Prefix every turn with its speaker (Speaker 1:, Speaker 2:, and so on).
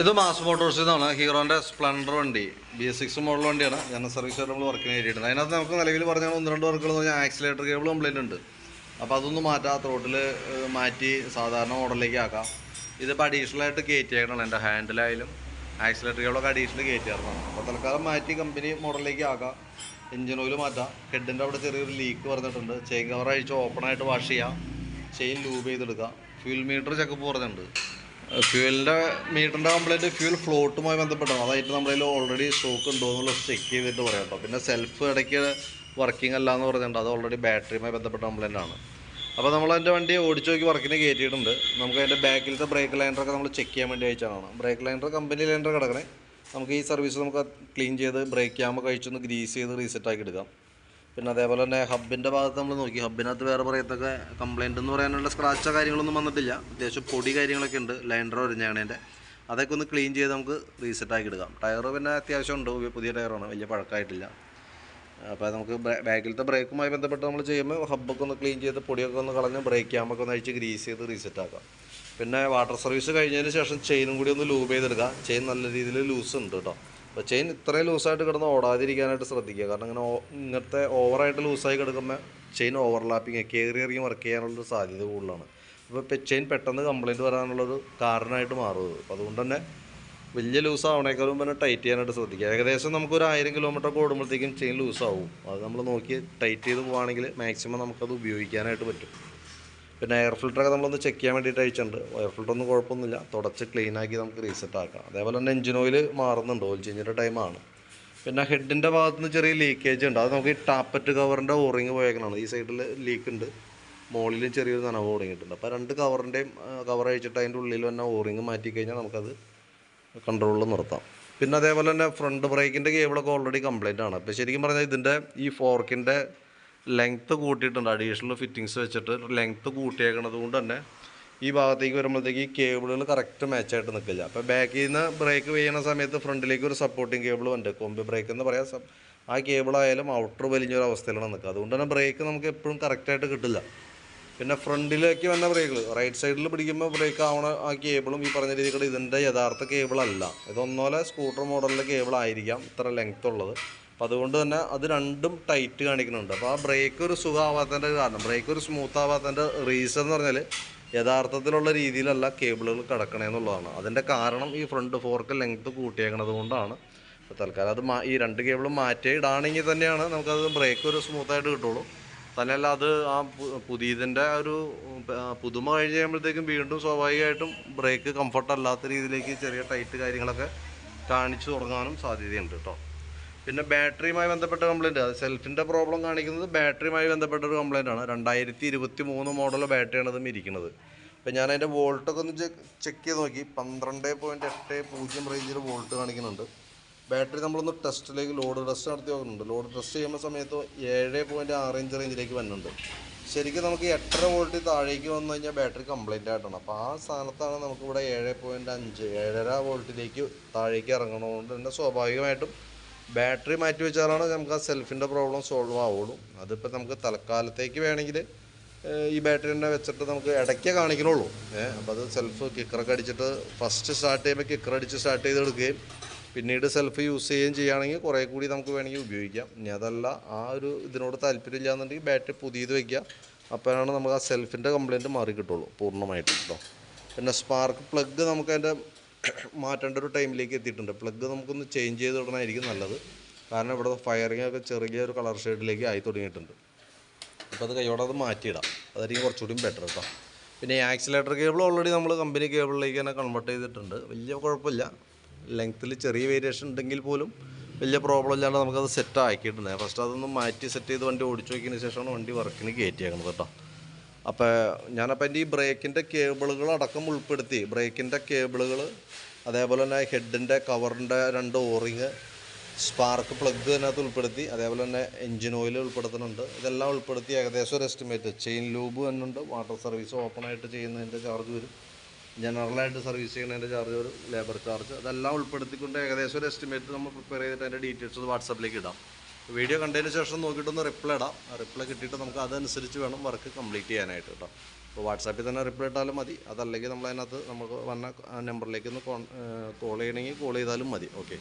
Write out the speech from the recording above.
Speaker 1: ഇത് മാസ് മോട്ടോഴ്സിൽ നിന്നാണ് ഹീറോന്റെ സ്പ്ലൻഡർ വണ്ടി. ബി എസ് സിക്സ് മോഡൽ വണ്ടിയാണ്. ഞാൻ സർവീസ് നമ്മൾ വർക്കിന് കയറ്റിയിട്ടുണ്ട് അതിനകത്ത് നമുക്ക് നിലവിൽ പറഞ്ഞ ഒന്ന് രണ്ട് വർക്കുകൾ പറഞ്ഞാൽ ആക്സിലേറ്റർ കേബിൾ കംപ്ലൈന്റ് ഉണ്ട്. അപ്പോൾ അതൊന്നും മാറ്റാം. ത്രോട്ടിൽ മാറ്റി സാധാരണ മോഡലിലേക്ക് ആക്കാം. ഇതിപ്പോൾ അഡീഷണൽ ആയിട്ട് കയറ്റിയേക്കണം എന്റെ ഹാൻഡിലായാലും ആക്സിലേറ്റർ കേബിളൊക്കെ അഡീഷണൽ കയറ്റിയായിരുന്നതാണ് അപ്പോൾ തൽക്കാലം മാറ്റി കമ്പനി മോഡലിലേക്ക് ആക്കാം. എഞ്ചിൻ ഓയിൽ മാറ്റാം. ഹെഡിന്റെ അവിടെ ചെറിയൊരു ലീക്ക് പറഞ്ഞിട്ടുണ്ട് ചെയിൻ കവർ അഴിച്ച് ഓപ്പണായിട്ട് വാഷ് ചെയ്യാം. ചെയിൻ ലൂബ് ചെയ്തെടുക്കാം. ഫ്യൂൽ മീറ്റർ ചെക്കപ്പ് പറഞ്ഞിട്ടുണ്ട്. ഫ്യൂവലിന്റെ മീറ്ററിന്റെ കംപ്ലൈന്റ് ഫ്യൂൽ ഫ്ലോട്ടുമായി ബന്ധപ്പെട്ടാണ്. അതായിട്ട് നമ്മളതിൽ ഓൾറെഡി സ്റ്റോക്ക് ഉണ്ടോ എന്നുള്ളത് ചെക്ക് ചെയ്തിട്ട് പറയാം കേട്ടോ പിന്നെ സെൽഫ് ഇടയ്ക്ക് വർക്കിംഗ് അല്ല എന്ന് പറഞ്ഞിട്ടുണ്ട്. അത് ഓൾറെഡി ബാറ്ററിയുമായി ബന്ധപ്പെട്ട കംപ്ലൈന്റ് ആണ്. അപ്പോൾ നമ്മൾ അതിന്റെ വണ്ടി ഓടിച്ചു നോക്കി വർക്കിന് കയറ്റിയിട്ടുണ്ട് നമുക്ക് അതിന്റെ ബാക്കിലത്തെ ബ്രേക്ക് ലൈനറൊക്കെ നമ്മൾ ചെക്ക് ചെയ്യാൻ വേണ്ടി അയച്ചതാണ്. ബ്രേക്ക് ലൈനർ കമ്പനി ലൈനർ കിടക്കണേ. നമുക്ക് ഈ സർവീസ് നമുക്ക് ക്ലീൻ ചെയ്ത് ബ്രേക്ക് ക്യാമ്പ് കഴിച്ചൊന്ന് ഗ്രീസ് ചെയ്ത് റീസെറ്റ് ആക്കി എടുക്കാം. പിന്നെ അതേപോലെ തന്നെ ഹബിന്റെ ഭാഗത്ത് നമ്മൾ നോക്കി. ഹബിനകത്ത് വേറെ പറയത്തൊക്കെ കംപ്ലൈന്റ് എന്ന് പറയാനുള്ള സ്ക്രാച്ചോ കാര്യങ്ങളൊന്നും വന്നിട്ടില്ല. അത്യാവശ്യം പൊടി കാര്യങ്ങളൊക്കെ ഉണ്ട്. ലൈൻഡർ ഒരിഞ്ഞാണേന്റെ അതൊക്കെ ഒന്ന് ക്ലീൻ ചെയ്ത് നമുക്ക് റീസെറ്റ് ആക്കി എടുക്കാം. ടയർ പിന്നെ അത്യാവശ്യം ഉണ്ട്. പുതിയ ടയറാണ് വലിയ പഴക്കമായിട്ടില്ല. അപ്പോൾ നമുക്ക് ബാക്കിലത്തെ ബ്രേക്കുമായി ബന്ധപ്പെട്ട് നമ്മൾ ചെയ്യുമ്പോൾ ഹബ്ബൊക്കെ ഒന്ന് ക്ലീൻ ചെയ്ത് പൊടിയൊക്കെ ഒന്ന് കളഞ്ഞ് ബ്രേക്ക് ക്യാമ്പൊക്കെ ഒന്ന് അഴിച്ച് ഗ്രീസ് ചെയ്ത് റീസെറ്റ് ആക്കാം. പിന്നെ വാട്ടർ സർവീസ് കഴിഞ്ഞതിന് ശേഷം ചെയിനും കൂടി ഒന്ന് ലൂബ് ചെയ്തെടുക്കുക ചെയിൻ നല്ല രീതിയിൽ ലൂസ് ഉണ്ട് കേട്ടോ അപ്പോൾ ചെയിൻ ഇത്രയും ലൂസായിട്ട് കിടന്ന് ഓടാതിരിക്കാനായിട്ട് ശ്രദ്ധിക്കുക. കാരണം ഇങ്ങനെ ഇങ്ങനത്തെ ഓവറായിട്ട് ലൂസായി കിടക്കുമ്പോൾ ചെയിൻ ഓവർലാപ്പിങ് കയറി ഇറങ്ങി വർക്ക് ചെയ്യാനുള്ളൊരു സാധ്യത കൂടുതലാണ്. അപ്പോൾ ചെയിൻ പെട്ടെന്ന് കംപ്ലയിന്റ് വരാനുള്ളൊരു കാരണമായിട്ട് മാറുന്നത് അപ്പോൾ അതുകൊണ്ട് തന്നെ വലിയ ലൂസ് ആവണേക്കാളും പിന്നെ ടൈറ്റ് ചെയ്യാനായിട്ട് ശ്രദ്ധിക്കുക. ഏകദേശം നമുക്ക് ഒരു ആയിരം കിലോമീറ്റർ ഓടുമ്പോഴത്തേക്കും ചെയിൻ ലൂസ് ആവും അത് നമ്മൾ നോക്കി ടൈറ്റ് ചെയ്ത് പോവുകയാണെങ്കിൽ മാക്സിമം നമുക്കത് ഉപയോഗിക്കാനായിട്ട് പറ്റും. പിന്നെ എയർ ഫിൽറ്ററൊക്കെ നമ്മളൊന്ന് ചെക്ക് ചെയ്യാൻ വേണ്ടിയിട്ട് അയച്ചിട്ടുണ്ട്. എയർ ഫിൽറ്റർ ഒന്നും കുഴപ്പമൊന്നുമില്ല. തുടച്ച് ക്ലീൻ ആക്കി നമുക്ക് റീസെറ്റ് ആക്കാം. അതേപോലെ തന്നെ എഞ്ചിൻ ഓയിൽ മാറുന്നുണ്ട്. ഓയിൽ ചേഞ്ചിന്റെ ടൈമാണ് പിന്നെ ഹെഡിന്റെ ഭാഗത്ത് നിന്ന് ചെറിയ ലീക്കേജ് ഉണ്ട്. അത് നമുക്ക് ഈ ടാപ്പറ്റ് കവറിന്റെ ഓറിങ് പോയേക്കണതാണ്. ഈ സൈഡിൽ ലീക്ക് ഉണ്ട്. മുകളിലും ചെറിയൊരു നനവ് തുടങ്ങിയിട്ടുണ്ട്. അപ്പോൾ രണ്ട് കവറിന്റെയും കവർ അഴിച്ചിട്ട് അതിന്റെ ഉള്ളിൽ തന്നെ ഓറിങ് മാറ്റി കഴിഞ്ഞാൽ നമുക്കത് കൺട്രോളിൽ നിർത്താം. പിന്നെ അതേപോലെ തന്നെ ഫ്രണ്ട് ബ്രേക്കിന്റെ കേബിളൊക്കെ ഓൾറെഡി കംപ്ലൈന്റ് ആണ്. അപ്പോൾ ശരിക്കും പറഞ്ഞാൽ ഇതിന്റെ ഈ ഫോർക്കിന്റെ ലെങ്ത്ത് കൂട്ടിയിട്ടുണ്ട്. അഡീഷണൽ ഫിറ്റിങ്സ് വെച്ചിട്ട് ലെങ്ത്ത് കൂട്ടിയേക്കണത് കൊണ്ട് തന്നെ ഈ ഭാഗത്തേക്ക് വരുമ്പോഴത്തേക്ക് ഈ കേബിളുകൾ കറക്റ്റ് മാച്ചായിട്ട് നിൽക്കില്ല. അപ്പോൾ ബാക്കിൽ നിന്ന് ബ്രേക്ക് ചെയ്യുന്ന സമയത്ത് ഫ്രണ്ടിലേക്ക് ഒരു സപ്പോർട്ടിങ് കേബിൾ ഉണ്ട്. കൊമ്പ് ബ്രേക്ക് എന്ന് പറയാം. സ- ആ കേബിളായാലും ഔട്ടർ വലിഞ്ഞൊരു അവസ്ഥയിലാണ് നിൽക്കുക. അതുകൊണ്ട് തന്നെ ബ്രേക്ക് നമുക്ക് എപ്പോഴും കറക്റ്റായിട്ട് കിട്ടില്ല. പിന്നെ ഫ്രണ്ടിലേക്ക് വന്ന ബ്രേക്കുകൾ റൈറ്റ് സൈഡിൽ പിടിക്കുമ്പോൾ ബ്രേക്ക് ആവണ ആ കേബിളും ഈ പറഞ്ഞ രീതിയിൽ ഇതിന്റെ യഥാർത്ഥ കേബിളല്ല ഇതൊന്നോലെ സ്കൂട്ടർ മോഡലിലെ കേബിളായിരിക്കാം ഇത്ര ലെങ്ത് ഉള്ളത്. അപ്പോൾ അതുകൊണ്ട് തന്നെ അത് രണ്ടും ടൈറ്റ് കാണിക്കുന്നുണ്ട്. അപ്പോൾ ആ ബ്രേക്ക് ഒരു സുഖമാവാത്തതിന്റെ കാരണം. ബ്രേക്ക് ഒരു സ്മൂത്ത് ആവാത്തതിന്റെ റീസൺ എന്ന് പറഞ്ഞാൽ യഥാർത്ഥത്തിലുള്ള രീതിയിലല്ല കേബിളുകൾ കിടക്കണമെന്നുള്ളതാണ് അതിന്റെ കാരണം ഈ ഫ്രണ്ട് ഫോർക്ക് ലെങ്ത് കൂട്ടിയേക്കണത് കൊണ്ടാണ്. അപ്പോൾ തൽക്കാലം അത് ഈ രണ്ട് കേബിളും മാറ്റി ഇടാണെങ്കിൽ തന്നെയാണ് നമുക്കത് ബ്രേക്ക് ഒരു സ്മൂത്തായിട്ട് കിട്ടുള്ളൂ. തന്നെയല്ല അത് ആ പുതിയതിന്റെ ഒരു പുതുമ കഴിഞ്ഞ് കഴിയുമ്പോഴത്തേക്കും വീണ്ടും സ്വാഭാവികമായിട്ടും ബ്രേക്ക് കംഫർട്ട് അല്ലാത്ത രീതിയിലേക്ക് ചെറിയ ടൈറ്റ് കാര്യങ്ങളൊക്കെ കാണിച്ചു തുടങ്ങാനും സാധ്യതയുണ്ട് കേട്ടോ പിന്നെ ബാറ്ററിയുമായി ബന്ധപ്പെട്ട കംപ്ലയിന്റ് അത് സെൽഫിന്റെ പ്രോബ്ലം കാണിക്കുന്നത് ബാറ്ററിയുമായി ബന്ധപ്പെട്ട ഒരു കംപ്ലയിന്റ് ആണ്. രണ്ടായിരത്തി ഇരുപത്തി മൂന്ന് മോഡൽ ബാറ്ററിയാണ് ഇതും ഇരിക്കുന്നത്. അപ്പോൾ ഞാൻ അതിന്റെ വോൾട്ടൊക്കെ ഒന്ന് ചെക്ക് ചെയ്ത് നോക്കി. പന്ത്രണ്ട് പോയിന്റ് എട്ട് പൂജ്യം റേഞ്ചിൽ വോൾട്ട് കാണിക്കുന്നുണ്ട്. ബാറ്ററി നമ്മളൊന്ന് ടെസ്റ്റിലേക്ക് ലോഡ് ടെസ്റ്റ് നടത്തി നോക്കുന്നുണ്ട്. ലോഡ് ടെസ്റ്റ് ചെയ്യുന്ന സമയത്ത് ഏഴ് പോയിന്റ് ആറ് ഇഞ്ച് റേഞ്ചിലേക്ക് വരുന്നുണ്ട് ശരിക്കും നമുക്ക് എട്ടര വോൾട്ട് താഴേക്ക് വന്നു കഴിഞ്ഞാൽ ബാറ്ററി കംപ്ലൈന്റ് ആയിട്ടാണ്. അപ്പോൾ ആ സ്ഥാനത്താണ് നമുക്കിവിടെ ഏഴ് പോയിന്റ് അഞ്ച് ഏഴര വോൾട്ടിലേക്ക് താഴേക്ക് ഇറങ്ങണതുകൊണ്ട് തന്നെ സ്വാഭാവികമായിട്ടും ബാറ്ററി മാറ്റി വെച്ചാലാണ് നമുക്ക് ആ സെൽഫിന്റെ പ്രോബ്ലം സോൾവ് ആവുള്ളൂ. അതിപ്പോൾ നമുക്ക് തൽക്കാലത്തേക്ക് വേണമെങ്കിൽ ഈ ബാറ്ററി തന്നെ വെച്ചിട്ട് നമുക്ക് ഇടയ്ക്കേ കാണിക്കണുള്ളൂ. ഏഹ് അപ്പോൾ അത് സെൽഫ് കിക്കറൊക്കെ അടിച്ചിട്ട് ഫസ്റ്റ് സ്റ്റാർട്ട് ചെയ്യുമ്പോൾ കിക്കർ അടിച്ച് സ്റ്റാർട്ട് ചെയ്തെടുക്കുകയും പിന്നീട് സെൽഫ് യൂസ് ചെയ്യുകയും ചെയ്യുകയാണെങ്കിൽ കുറേ കൂടി നമുക്ക് വേണമെങ്കിൽ ഉപയോഗിക്കാം. ഇനി അതല്ല ആ ഒരു ഇതിനോട് താല്പര്യമില്ല എന്നുണ്ടെങ്കിൽ ബാറ്ററി പുതിയത് വയ്ക്കുക അപ്പോഴാണ് നമുക്ക് ആ സെൽഫിന്റെ കംപ്ലയിന്റ് മാറി കിട്ടുള്ളൂ പൂർണമായിട്ട് കേട്ടോ. പിന്നെ സ്പാർക്ക് പ്ലഗ് നമുക്ക് അതിന്റെ മാറ്റേണ്ട ഒരു ടൈമിലേക്ക് എത്തിയിട്ടുണ്ട്. പ്ലഗ് നമുക്കൊന്ന് ചേഞ്ച് ചെയ്ത് തുടങ്ങാനായിരിക്കും നല്ലത്. കാരണം ഇവിടെ ഫയറിംഗ് ഒക്കെ ചെറിയൊരു കളർ ഷെയ്ഡിലേക്ക് ആയി തുടങ്ങിയിട്ടുണ്ട്. അപ്പോൾ അത് കൈയോടെ അത് മാറ്റിയിടാം. അതായിരിക്കും കുറച്ചുകൂടി ബെറ്റർ കേട്ടോ പിന്നെ ആക്സിലേറ്റർ കേബിൾ ഓൾറെഡി നമ്മൾ കമ്പനി കേബിളിലേക്ക് തന്നെ കൺവേർട്ട് ചെയ്തിട്ടുണ്ട്. വലിയ കുഴപ്പമില്ല. ലെങ്ത്തിൽ ചെറിയ വേരിയേഷൻ ഉണ്ടെങ്കിൽ പോലും വലിയ പ്രോബ്ലം ഇല്ലാണ്ട് നമുക്കത് സെറ്റ് ആക്കിയിട്ടുണ്ട്. ഫസ്റ്റ് അതൊന്ന് മാറ്റി സെറ്റ് ചെയ്ത് വണ്ടി ഓടിച്ചു നോക്കിയതിന് ശേഷമാണ് വണ്ടി വർക്കിന് കയറ്റിയേക്കണത് കേട്ടോ അപ്പോൾ ഞാനപ്പോൾ എന്റെ ഈ ബ്രേക്കിന്റെ കേബിളുകൾ അടക്കം ഉൾപ്പെടുത്തി. ബ്രേക്കിന്റെ കേബിളുകൾ അതേപോലെ തന്നെ ഹെഡിന്റെ കവറിന്റെ രണ്ട് ഓറിങ് സ്പാർക്ക് പ്ലഗ് അതിനകത്ത് ഉൾപ്പെടുത്തി. അതേപോലെ തന്നെ എൻജിൻ ഓയിൽ ഉൾപ്പെടുത്തുന്നുണ്ട്. ഇതെല്ലാം ഉൾപ്പെടുത്തി ഏകദേശം ഒരു എസ്റ്റിമേറ്റ്. ചെയിൻ ലൂബ് തന്നുണ്ട് വാട്ടർ സർവീസ് ഓപ്പൺ ആയിട്ട് ചെയ്യുന്നതിന്റെ ചാർജ് വരും. ജനറലായിട്ട് സർവീസ് ചെയ്യുന്നതിന്റെ ചാർജ് വരും. Labour charge. അതെല്ലാം ഉൾപ്പെടുത്തിക്കൊണ്ട് ഏകദേശം ഒരു എസ്റ്റിമേറ്റ് നമ്മൾ പ്രിപ്പയർ ചെയ്തിട്ട് അതിന്റെ ഡീറ്റെയിൽസ് വാട്സപ്പിലേക്ക് ഇടാം. വീഡിയോ കണ്ടതിന് ശേഷം നോക്കിയിട്ടൊന്ന് റിപ്ലൈ ഇടാം. റിപ്ലൈ കിട്ടിയിട്ട് നമുക്ക് അതനുസരിച്ച് വേണം വർക്ക് കംപ്ലീറ്റ് ചെയ്യാനായിട്ട് കേട്ടോ. അപ്പോൾ വാട്സാപ്പിൽ തന്നെ റിപ്ലൈ ഇട്ടാലും മതി. അതല്ലെങ്കിൽ നമ്മൾ അതിനകത്ത് നമുക്ക് വന്ന നമ്പറിലേക്ക് ഒന്ന് കോൾ ചെയ്യണമെങ്കിൽ കോൾ ചെയ്താലും മതി. ഓക്കെ.